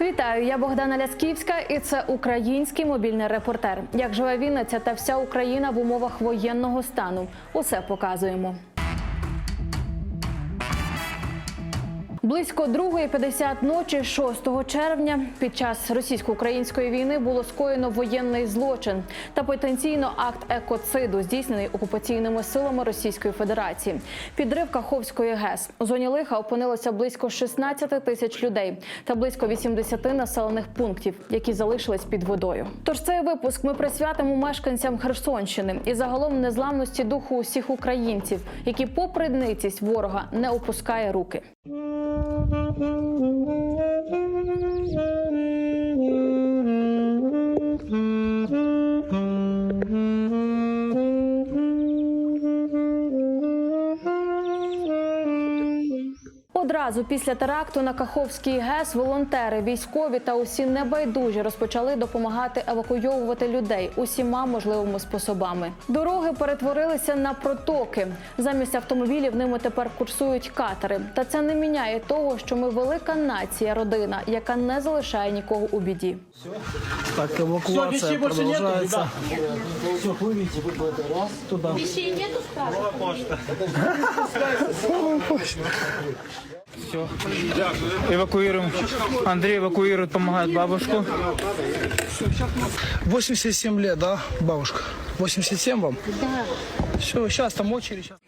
Вітаю, я Богдана Лясківська, і це український мобільний репортер. Як живе Вінниця та вся Україна в умовах воєнного стану. Усе показуємо. Близько 2.50 ночі 6 червня під час російсько-української війни було скоєно воєнний злочин та потенційно акт екоциду, здійснений окупаційними силами Російської Федерації. Підрив Каховської ГЕС у зоні лиха опинилося близько 16 тисяч людей та близько 80 населених пунктів, які залишились під водою. Тож цей випуск ми присвятимо мешканцям Херсонщини і загалом незламності духу усіх українців, які, попри дницість ворога, не опускає руки. Mm-hmm. Одразу після теракту на Каховський ГЕС волонтери, військові та усі небайдужі розпочали допомагати евакуйовувати людей усіма можливими способами. Дороги перетворилися на протоки. Замість автомобілів ними тепер курсують катери. Та це не міняє того, що ми велика нація, родина, яка не залишає нікого у біді. Так, Все, эвакуация вещей больше нету, продолжается. ребят. Все, плывите туда. Вещей нету, спрашивают? Все. Эвакуируем. Андрей эвакуирует, помогает бабушку. 87 лет, да, бабушка? 87 вам? Да. Все, сейчас там очередь. Сейчас.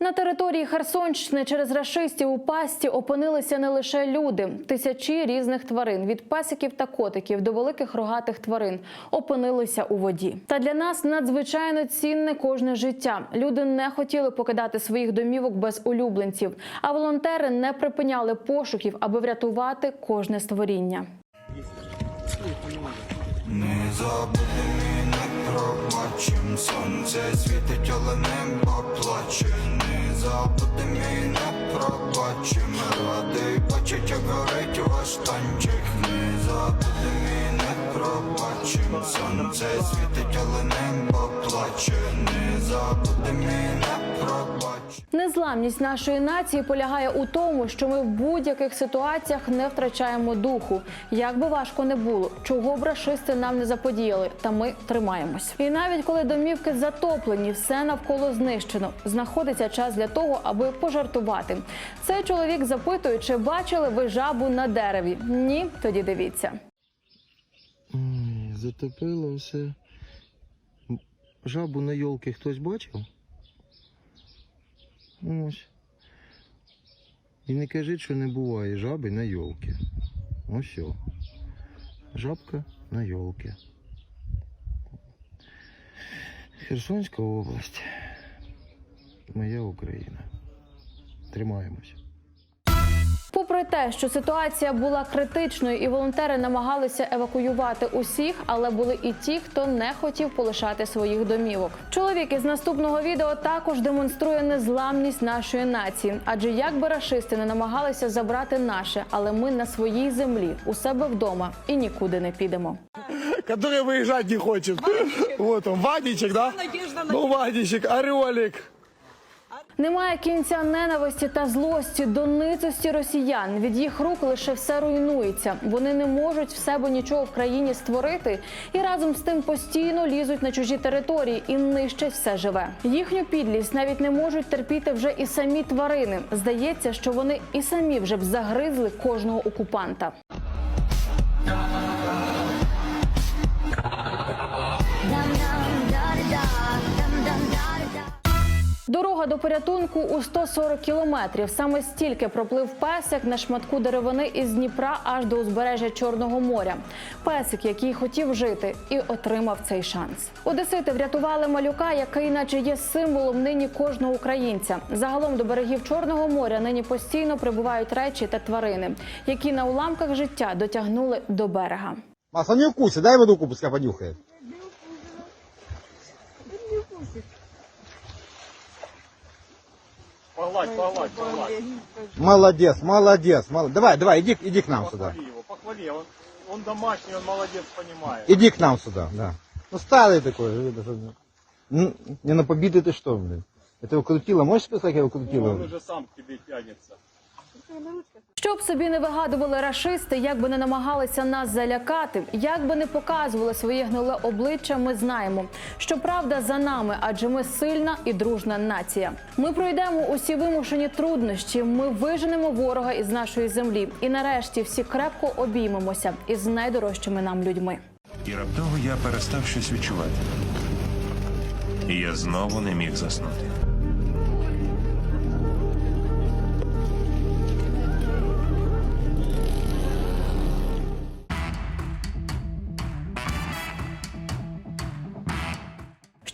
На території Херсонщини через рашистів у пасті опинилися не лише люди, тисячі різних тварин від пасіків та котиків до великих рогатих тварин опинилися у воді. Та для нас надзвичайно цінне кожне життя. Люди не хотіли покидати своїх домівок без улюбленців, а волонтери не припиняли пошуків, аби врятувати кожне створіння. Не забудемо не пробачим Сонце світить, але небо плаче Забудемо і не пробачим Радий бачить, як горить ваш танчик Не забудемо мій не пробачим Сонце світить, але небо плаче. Не забудемо мій не Незламність нашої нації полягає у тому, що ми в будь-яких ситуаціях не втрачаємо духу. Як би важко не було, чого б рашисти нам не заподіяли, та ми тримаємось. І навіть коли домівки затоплені, все навколо знищено, знаходиться час для того, аби пожартувати. Цей чоловік запитує, чи бачили ви жабу на дереві? Ні, тоді дивіться. Затопило все. Жабу на йолки хтось бачив? Ось. І не кажіть, що не буває жаби на йолки. Ось. Жабка на йолки. Херсонська область. Моя Україна. Тримаємось. Попри те, що ситуація була критичною і волонтери намагалися евакуювати усіх, але були і ті, хто не хотів полишати своїх домівок. Чоловік із наступного відео також демонструє незламність нашої нації, адже як би рашисти не намагалися забрати наше, але ми на своїй землі у себе вдома і нікуди не підемо. Который выезжать не хочет. Вот он, Вадичек, да? Ну, Вадичек, Орелик. Немає кінця ненависті та злості до ницості росіян. Від їх рук лише все руйнується. Вони не можуть в себе нічого в країні створити і разом з тим постійно лізуть на чужі території і нищать все живе. Їхню підлість навіть не можуть терпіти вже і самі тварини. Здається, що вони і самі вже б загризли кожного окупанта. Дорога до порятунку у 140 кілометрів. Саме стільки проплив песик на шматку деревини із Дніпра аж до узбережжя Чорного моря. Песик, який хотів жити, і отримав цей шанс. Одесити врятували малюка, який, наче є символом нині кожного українця. Загалом до берегів Чорного моря нині постійно прибувають речі та тварини, які на уламках життя дотягнули до берега. Масло не укусит, дай воду пускай понюхает. Погладь, погладь, погладь. Молодец, молодец, молодец. Давай, давай, иди, иди к нам сюда. Похвали его, похвали. Он, он домашний, он молодец, понимает. Иди к нам сюда, да. Ну старый такой. м, Не на побитый ты что, блин? Это его крутило. Можешь сказать, как его Он крутило? уже сам к тебе тянется. Щоб собі не вигадували рашисти, як би не намагалися нас залякати, як би не показували своє гниле обличчя, ми знаємо, що правда за нами, адже ми сильна і дружна нація. Ми пройдемо усі вимушені труднощі. Ми виженемо ворога із нашої землі, і нарешті всі крепко обіймемося із найдорожчими нам людьми. І раптово я перестав щось відчувати. І я знову не міг заснути.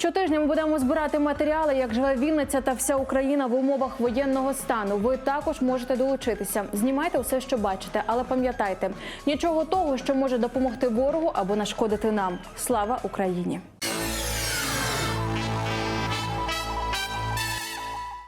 Щотижня ми будемо збирати матеріали, як живе Вінниця та вся Україна в умовах воєнного стану. Ви також можете долучитися. Знімайте усе, що бачите, але пам'ятайте, нічого того, що може допомогти ворогу або нашкодити нам. Слава Україні!